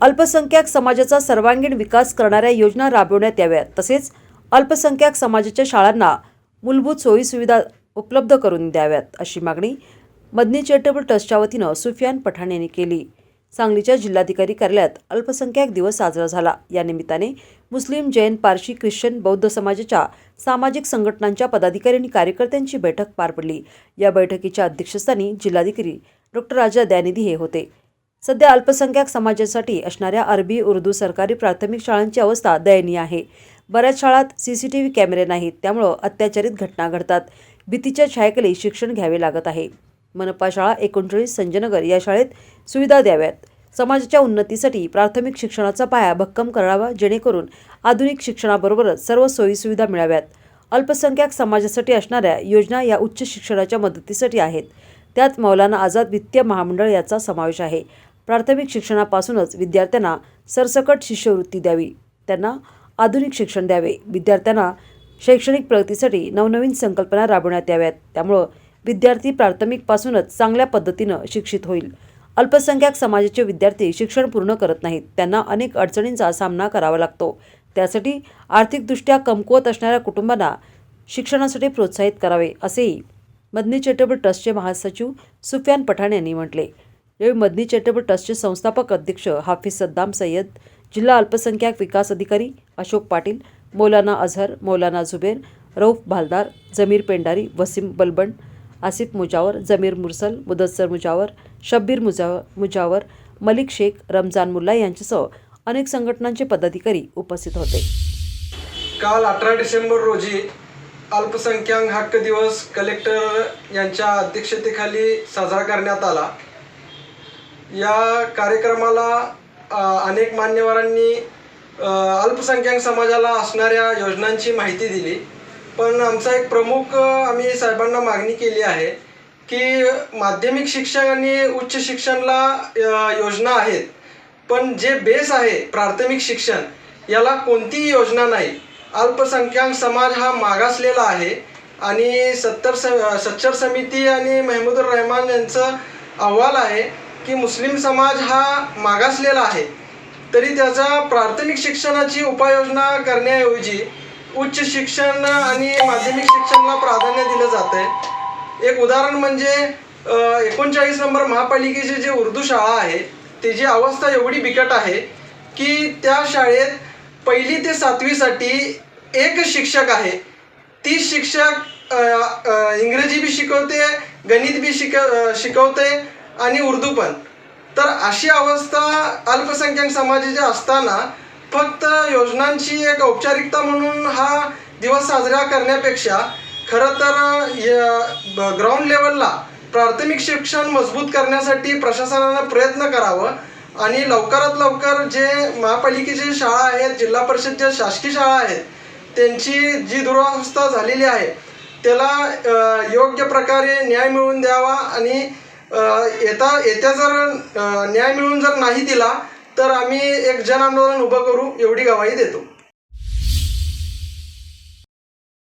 अल्पसंख्याक समाजाचा सर्वांगीण विकास करणाऱ्या योजना राबवण्यात याव्यात. तसेच अल्पसंख्याक समाजाच्या शाळांना मूलभूत सोयीसुविधा उपलब्ध करून द्याव्यात अशी मागणी मदनी चॅरिटेबल ट्रस्टच्या वतीनं सुफियान पठाण यांनी केली. सांगलीच्या जिल्हाधिकारी कार्यालयात अल्पसंख्याक दिवस साजरा झाला. या निमित्ताने मुस्लिम जैन पारशी ख्रिश्चन बौद्ध समाजाच्या सामाजिक संघटनांच्या पदाधिकारी आणि कार्यकर्त्यांची बैठक पार पडली. या बैठकीच्या अध्यक्षस्थानी जिल्हाधिकारी डॉक्टर राजा दयानिधी हे होते. सध्या अल्पसंख्याक समाजासाठी असणाऱ्या अरबी उर्दू सरकारी प्राथमिक शाळांची अवस्था दयनीय आहे. बऱ्याच शाळात सी सी टी व्ही कॅमेरे नाहीत त्यामुळं अत्याचारित घटना घडतात. भीतीच्या छायेखाली शिक्षण घ्यावे लागत आहे. मनपा शाळा एकोणचाळीस संजनगर या शाळेत सुविधा द्याव्यात. समाजाच्या उन्नतीसाठी प्राथमिक शिक्षणाचा पाया भक्कम करावा जेणेकरून आधुनिक शिक्षणाबरोबरच सर्व सोयीसुविधा मिळाव्यात. अल्पसंख्याक समाजासाठी असणाऱ्या योजना या उच्च शिक्षणाच्या मदतीसाठी आहेत. त्यात मौलाना आझाद वित्तीय महामंडळ याचा समावेश आहे. प्राथमिक शिक्षणापासूनच विद्यार्थ्यांना सरसकट शिष्यवृत्ती द्यावी. त्यांना आधुनिक शिक्षण द्यावे. विद्यार्थ्यांना शैक्षणिक प्रगतीसाठी नवनवीन संकल्पना राबवण्यात याव्यात. त्यामुळं विद्यार्थी प्राथमिकपासूनच चांगल्या पद्धतीनं शिक्षित होईल. अल्पसंख्याक समाजाचे विद्यार्थी शिक्षण पूर्ण करत नाहीत. त्यांना अनेक अडचणींचा सामना करावा लागतो. त्यासाठी आर्थिकदृष्ट्या कमकुवत असणाऱ्या कुटुंबांना शिक्षणासाठी प्रोत्साहित करावे असेही मदनी चॅरिटेबल ट्रस्टचे महासचिव सुफियान पठाण यांनी म्हटले. यावेळी मदनी चॅरिटेबल ट्रस्टचे संस्थापक अध्यक्ष हाफिज सद्दाम सय्यद जिल्हा अल्पसंख्याक विकास अधिकारी अशोक पाटील मौलाना अझहर मौलाना झुबेर रौफ भालदार जमीर पेंडारी वसीम बलबंड आसिफ मुजावर जमीर मुरसल मुदस्सर मुजावर शब्बीर मुजावर मुजावर मलिक शेख रमजान मुल्ला यांच्यासह अनेक संघटनांचे पदाधिकारी उपस्थित होते. काल अठरा डिसेंबर रोजी अल्पसंख्याक हक्क दिवस कलेक्टर यांच्या अध्यक्षतेखाली साजरा करण्यात आला. या कार्यक्रमाला अनेक मान्यवरांनी अल्पसंख्याक समाजाला असणाऱ्या योजनांची माहिती दिली. पण आमचा एक प्रमुख आम्ही साहेबांना मागणी केली आहे की माध्यमिक शिक्षण आणि उच्च शिक्षणला योजना आहेत. पण जे बेस आहे प्राथमिक शिक्षण याला कोणतीही योजना नाही. अल्पसंख्याक समाज हा मागासलेला आहे आणि सत्तर स सच्चर समिती आणि महमूदुर रहमान यांचं अहवाल आहे की मुस्लिम समाज हा मागासलेला आहे तरी त्याचा प्राथमिक शिक्षणाची उपाययोजना करण्याऐवजी उच्च शिक्षण आणि माध्यमिक शिक्षणाला प्राधान्य दिलं जातं आहे. एक उदाहरण म्हणजे एकोणचाळीस नंबर महापालिकेची जी उर्दू शाळा आहे त्याची अवस्था एवढी बिकट आहे की त्या शाळेत पहिली ते सातवीसाठी एक शिक्षक आहे. ती शिक्षक इंग्रजी बी शिकवते गणित बी शिक शिकवते आणि उर्दू पण. तर अशी अवस्था अल्पसंख्याक समाजाची असताना फक्त योजनांची एक औपचारिकता म्हणून हा दिवस साजरा करण्यापेक्षा खरं तर ग्राउंड लेवलला प्राथमिक शिक्षण मजबूत करण्यासाठी प्रशासनानं प्रयत्न करावं आणि लवकरात लवकर जे महापालिकेची शाळा आहेत जिल्हा परिषद ज्या शासकीय शाळा आहेत त्यांची जी दुरावस्था झालेली आहे त्याला योग्य प्रकारे न्याय मिळवून द्यावा आणि येता येत्या जर न्याय मिळून जर नाही दिला तर आम्ही एक जन आंदोलन उभं करू एवढी गवाही देतो.